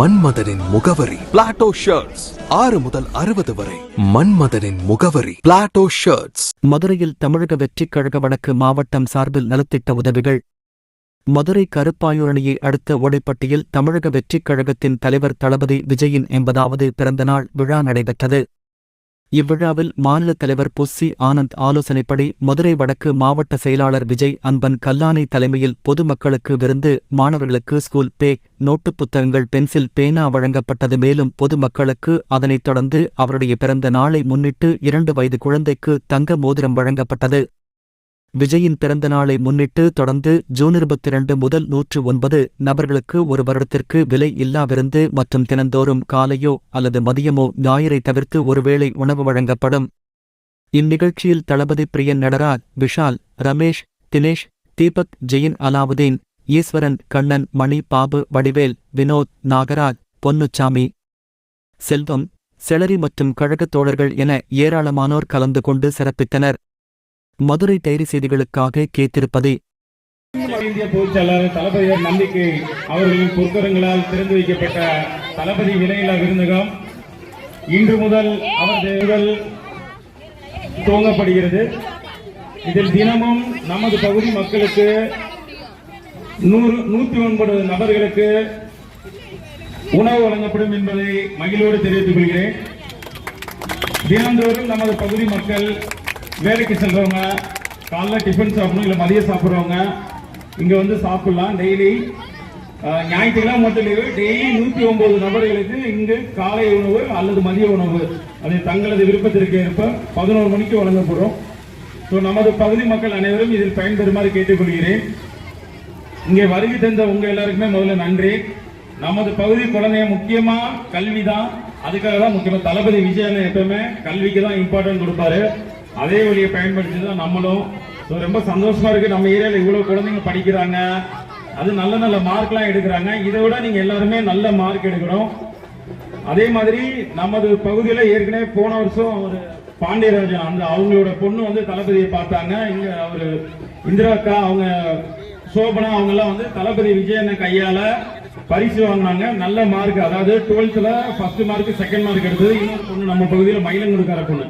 மன்மதனின் முகவரி. Plato shirts ஆறு முதல் அறுபது வரை. மன்மதனின் முகவரி. பிளாட்டோ ஷர்ட்ஸ் மதுரையில் தமிழக வெற்றிக் கழக வடக்கு மாவட்டம் சார்பில் நலத்திட்ட உதவிகள். மதுரை கருப்பாயூரணியை அடுத்த ஓடைப்பட்டியில் தமிழக வெற்றிக் கழகத்தின் தலைவர் தளபதி விஜயின் எண்பதாவது பிறந்தநாள் விழா நடைபெற்றது. இவ்விழாவில் மாநில தலைவர் புஸ்ஸி ஆனந்த் ஆலோசனைப்படி மதுரை வடக்கு மாவட்ட செயலாளர் விஜய் அன்பன் கல்லானை தலைமையில் பொதுமக்களுக்கு விருந்து மாணவர்களுக்கு ஸ்கூல் பே நோட்டுப் புத்தகங்கள் பென்சில் பேனா வழங்கப்பட்டது. மேலும் பொதுமக்களுக்கு அதனைத் தொடர்ந்து அவருடைய பிறந்த நாளை முன்னிட்டு இரண்டு வயது குழந்தைக்கு தங்க மோதிரம் வழங்கப்பட்டது. விஜயின் பிறந்த நாளை முன்னிட்டு தொடர்ந்து ஜூன் இருபத்தி இரண்டு முதல் நூற்று ஒன்பது நபர்களுக்கு ஒரு வருடத்திற்கு விலை இல்லா விருந்து மற்றும் தினந்தோறும் காலையோ அல்லது மதியமோ ஞாயிறை தவிர்த்து ஒருவேளை உணவு வழங்கப்படும். இந்நிகழ்ச்சியில் தளபதி பிரியன் நடராஜ் விஷால் ரமேஷ் தினேஷ் தீபக் ஜெயின் அலாவுதீன் ஈஸ்வரன் கண்ணன் மணி பாபு வடிவேல் வினோத் நாகராஜ் பொன்னுச்சாமி. செல்வம் செளரி மற்றும் கழகத் தோழர்கள் என ஏராளமானோர் கலந்து கொண்டு சிறப்பித்தனர். மதுரை டைரி செய்திகளுக்காக கேத்திருப்பதே இந்திய பொதுச்செயலாளர் தளபதியார் நம்பிக்கை அவர்களின் பொற்கரங்களால் திறந்து வைக்கப்பட்ட தளபதி விலையில்லா விருந்தகம். இன்று முதல் அவரது துவங்கப்படுகிறது. இதில் தினமும் நமது பகுதி மக்களுக்கு நூறு நூத்தி ஒன்பது நபர்களுக்கு உணவு வழங்கப்படும் என்பதை மகிழ்வோடு தெரிவித்துக் கொள்கிறேன். தினந்தோறும் நமது பகுதி மக்கள் வேலைக்கு செல்றவங்க காலைல டிஃபன் சாப்பிடணும் இல்லை மதியம் சாப்பிட்றவங்க இங்க வந்து சாப்பிடலாம். டெய்லி ஞாயிற்றுக்கிழமை மட்டும் லீவு டெய்லி நூத்தி ஒன்பது நபர்களுக்கு இங்கு காலை உணவு அல்லது மதிய உணவு. அது தங்களது விருப்பத்திற்கு ஏற்ப பதினோரு மணிக்கு வழங்கப்படும். ஸோ நமது பகுதி மக்கள் அனைவரும் இதில் பயன்பெறுமாறு கேட்டுக்கொள்கிறேன். இங்கே வருகை தந்த உங்க எல்லாருக்குமே முதல்ல நன்றி. நமது பகுதி குழந்தைய முக்கியமா கல்வி தான் அதுக்காக தான் முக்கியமாக தளபதி விஜயன் எப்பவுமே கல்விக்கு தான் இம்பார்ட்டன்ட் கொடுப்பாரு. அதே வழியை பயன்படுத்தி தான் நம்மளும் ஸோ ரொம்ப சந்தோஷமா இருக்கு. நம்ம ஏரியாவில் இவ்வளவு குழந்தைங்க படிக்கிறாங்க. அது நல்ல நல்ல மார்க்லாம் எடுக்கிறாங்க. இதை விட நீங்க எல்லாருமே நல்ல மார்க் எடுக்கணும் அதே மாதிரி நமது பகுதியில் ஏற்கனவே போன வருஷம் ஒரு பாண்டியராஜன் அந்த அவங்களோட பொண்ணு வந்து தளபதியை பார்த்தாங்க. இங்க அவரு இந்திரா அக்கா அவங்க சோபனா அவங்க எல்லாம் வந்து தளபதி விஜயன கையால பரிசு வாங்கினாங்க. நல்ல மார்க் அதாவது டுவெல்த்ல ஃபர்ஸ்ட் மார்க் செகண்ட் மார்க் எடுத்தது. இன்னொரு பொண்ணு நம்ம பகுதியில் மயிலங்குடுக்கார பொண்ணு.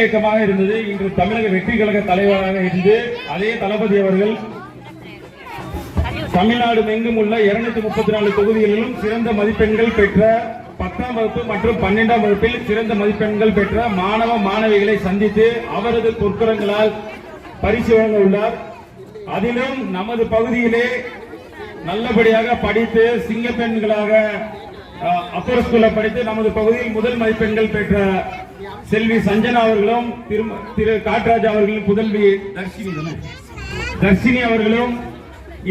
இயக்கமாக இருந்தது. இன்று தமிழக வெற்றி கழக தலைவராக இருந்து அதே தளபதி அவர்கள் தமிழ்நாடு எங்கும் உள்ள இருநூத்தி முப்பத்தி நாலு தொகுதிகளிலும் சிறந்த மதிப்பெண்கள் பெற்ற பத்தாம் வகுப்பு மற்றும் பன்னெண்டாம் வகுப்பில் சிறந்த மதிப்பெண்கள் பெற்ற மாணவ மாணவிகளை சந்தித்து அவரது பொற்கரங்களால் பரிசு வழங்க உள்ளார். அதிலும் நமது பகுதியிலே நல்லபடியாக படித்து சிங்க பெண்களாக அப்பர் ஸ்கூல்ல படித்து நமது பகுதியில் முதல் மதிப்பெண்கள் பெற்ற செல்வி சஞ்சனா அவர்களும் திரு காட்ராஜ் அவர்களும் புதல்வி தர்ஷினி தர்ஷினி அவர்களும்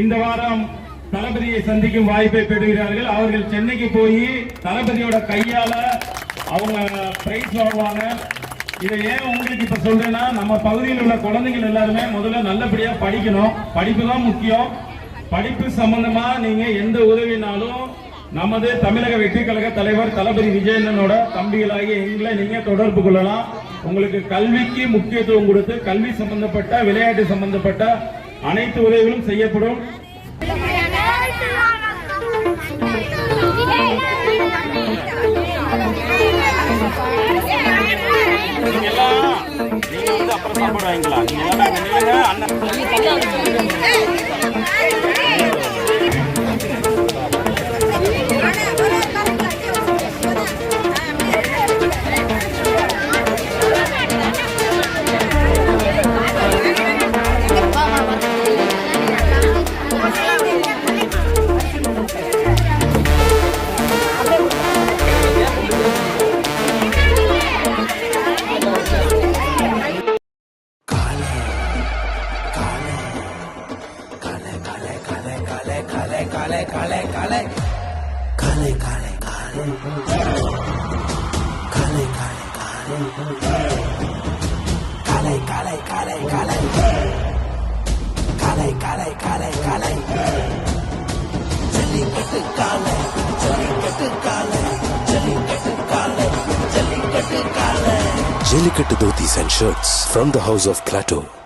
இந்த வாரம் தளபதியை சந்திக்கும் வாய்ப்பை பெறுகிறார்கள். அவர்கள் சென்னைக்கு போய் தளபதியோட கையால அவங்க பிரைஸ் வாங்குவாங்க. இதை ஏன் உங்களுக்கு இப்ப சொல்றேன்னா நம்ம பகுதியில் உள்ள குழந்தைகள் எல்லாருமே முதல்ல நல்லபடியா படிக்கணும். படிப்பு தான் முக்கியம். படிப்பு சம்பந்தமா நீங்க எந்த உதவினாலும் நமது தமிழக வெற்றி கழக தலைவர் தளபதி விஜயனோட தம்பிகளாகிய எங்களை நீங்க தொடர்பு கொள்ளலாம். உங்களுக்கு கல்விக்கு முக்கியத்துவம் கொடுத்து கல்வி சம்பந்தப்பட்ட விளையாட்டு சம்பந்தப்பட்ட அனைத்து உதவிகளும் செய்யப்படும். நீங்க எல்லாம் நீங்க வந்து அப்புறம் சாப்பாடு வாங்கிக்கலாம் நீங்க எல்லாம் அண்ணன் கலை கலை கலை கலை கலை கலை கலை கலை ஜல்லிக்கட்டு காலை ஜல்லிக்கட்டு காலை ஜல்லிக்கட்டு காலை ஜல்லிக்கட்டு காலை Jellicut Dhotis and shirts from the house of Plateau.